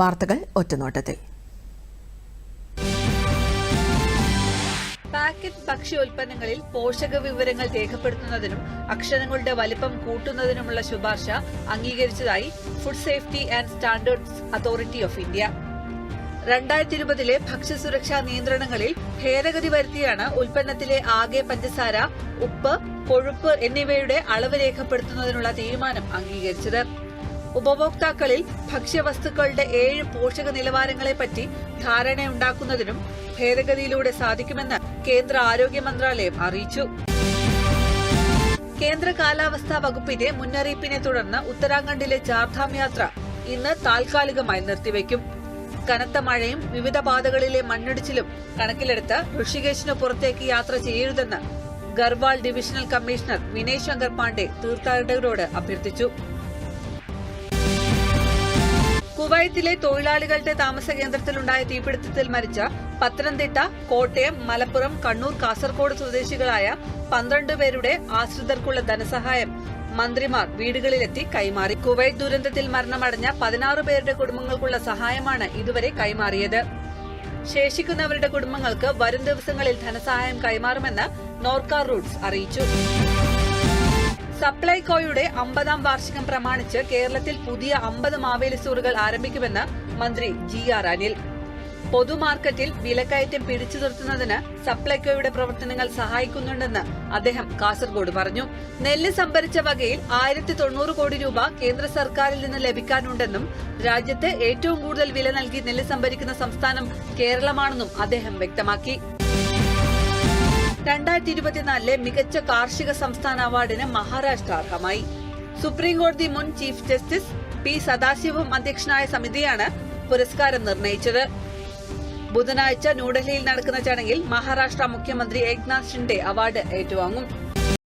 വാർത്തകൾ ഒറ്റനോട്ടത്തിൽ. പാക്കറ്റ് ഭക്ഷ്യോൽപ്പന്നങ്ങളിൽ പോഷക വിവരങ്ങൾ രേഖപ്പെടുത്തുന്നതിനും അക്ഷരങ്ങളുടെ വലിപ്പം കൂട്ടുന്നതിനുമുള്ള ശുപാർശ അംഗീകരിച്ചതായി food safety and standards authority of India. രണ്ടായിരത്തി ഇരുപതിലെ ഭക്ഷ്യസുരക്ഷാ നിയന്ത്രണങ്ങളിൽ ഭേദഗതി വരുത്തിയാണ് ഉൽപ്പന്നത്തിലെ ആകെ പഞ്ചസാര ഉപ്പ് കൊഴുപ്പ് എന്നിവയുടെ അളവ് രേഖപ്പെടുത്തുന്നതിനുള്ള തീരുമാനം അംഗീകരിച്ചത്. ഉപഭോക്താക്കളിൽ ഭക്ഷ്യവസ്തുക്കളുടെ ഏഴ് പോഷക നിലവാരങ്ങളെപ്പറ്റി ധാരണയുണ്ടാക്കുന്നതിനും ഭേദഗതിയിലൂടെ സാധിക്കുമെന്ന് കേന്ദ്ര ആരോഗ്യ മന്ത്രാലയം അറിയിച്ചു. കേന്ദ്ര കാലാവസ്ഥാ വകുപ്പിന്റെ മുന്നറിയിപ്പിനെ തുടർന്ന് ഉത്തരാഖണ്ഡിലെ ചാർധാം യാത്ര ഇന്ന് താൽക്കാലികമായി നിർത്തിവെക്കും കനത്ത മഴയും വിവിധ പാതകളിലെ മണ്ണിടിച്ചിലും കണക്കിലെടുത്ത് ഋഷികേശിന് പുറത്തേക്ക് യാത്ര ചെയ്യരുതെന്ന് ഗർവാൾ ഡിവിഷണൽ കമ്മീഷണർ വിനയ് ശങ്കർ പാണ്ഡെ തീർത്ഥാടകരോട് അഭ്യർത്ഥിച്ചു. കുവൈത്തിലെ തൊഴിലാളികളുടെ താമസ കേന്ദ്രത്തിലുണ്ടായ തീപിടുത്തത്തിൽ മരിച്ച പത്തനംതിട്ട കോട്ടയം മലപ്പുറം കണ്ണൂർ കാസർകോട് സ്വദേശികളായ പന്ത്രണ്ട് പേരുടെ ആശ്രിതർക്കുള്ള ധനസഹായം മന്ത്രിമാർ വീടുകളിലെത്തി കൈമാറി. കുവൈത്ത് ദുരന്തത്തിൽ മരണമടഞ്ഞ പതിനാറ് പേരുടെ കുടുംബങ്ങൾക്കുള്ള സഹായമാണ് ഇതുവരെ കൈമാറിയത്. ശേഷിക്കുന്നവരുടെ കുടുംബങ്ങൾക്ക് വരും ദിവസങ്ങളിൽ ധനസഹായം കൈമാറുമെന്ന് നോർക്ക റൂട്ട്സ് അറിയിച്ചു. സപ്ലൈകോയുടെ അമ്പതാം വാർഷികം പ്രമാണിച്ച് കേരളത്തിൽ പുതിയ അമ്പത് മാവേലി സ്റ്റോറുകൾ ആരംഭിക്കുമെന്ന് മന്ത്രി ജി ആർ അനിൽ. പൊതുമാർക്കറ്റിൽ വിലക്കയറ്റം പിടിച്ചു നിർത്തുന്നതിന് സപ്ലൈകോയുടെ പ്രവർത്തനങ്ങൾ സഹായിക്കുന്നുണ്ടെന്ന് അദ്ദേഹം കാസർഗോഡ് പറഞ്ഞു. നെല്ല് സംഭരിച്ച വകയിൽ ആയിരത്തി തൊണ്ണൂറ് കോടി രൂപ കേന്ദ്ര സർക്കാരിൽ നിന്ന് ലഭിക്കാനുണ്ടെന്നും രാജ്യത്ത് ഏറ്റവും കൂടുതൽ വില നൽകി നെല്ല് സംഭരിക്കുന്ന സംസ്ഥാനം കേരളമാണെന്നും അദ്ദേഹം വ്യക്തമാക്കി. രണ്ടായിരത്തി ഇരുപത്തിനാലിലെ മികച്ച കാർഷിക സംസ്ഥാന അവാർഡിന് മഹാരാഷ്ട്ര അർഹമായി. സുപ്രീം കോടതി മുൻ ചീഫ് ജസ്റ്റിസ് പി സദാശിവം അധ്യക്ഷനായ സമിതിയാണ് പുരസ്കാരം നിർണയിച്ചത്. ബുധനാഴ്ച ന്യൂഡൽഹിയിൽ നടക്കുന്ന ചടങ്ങിൽ മഹാരാഷ്ട്ര മുഖ്യമന്ത്രി ഏക്നാഥ് ഷിൻഡെ അവാർഡ് ഏറ്റുവാങ്ങും.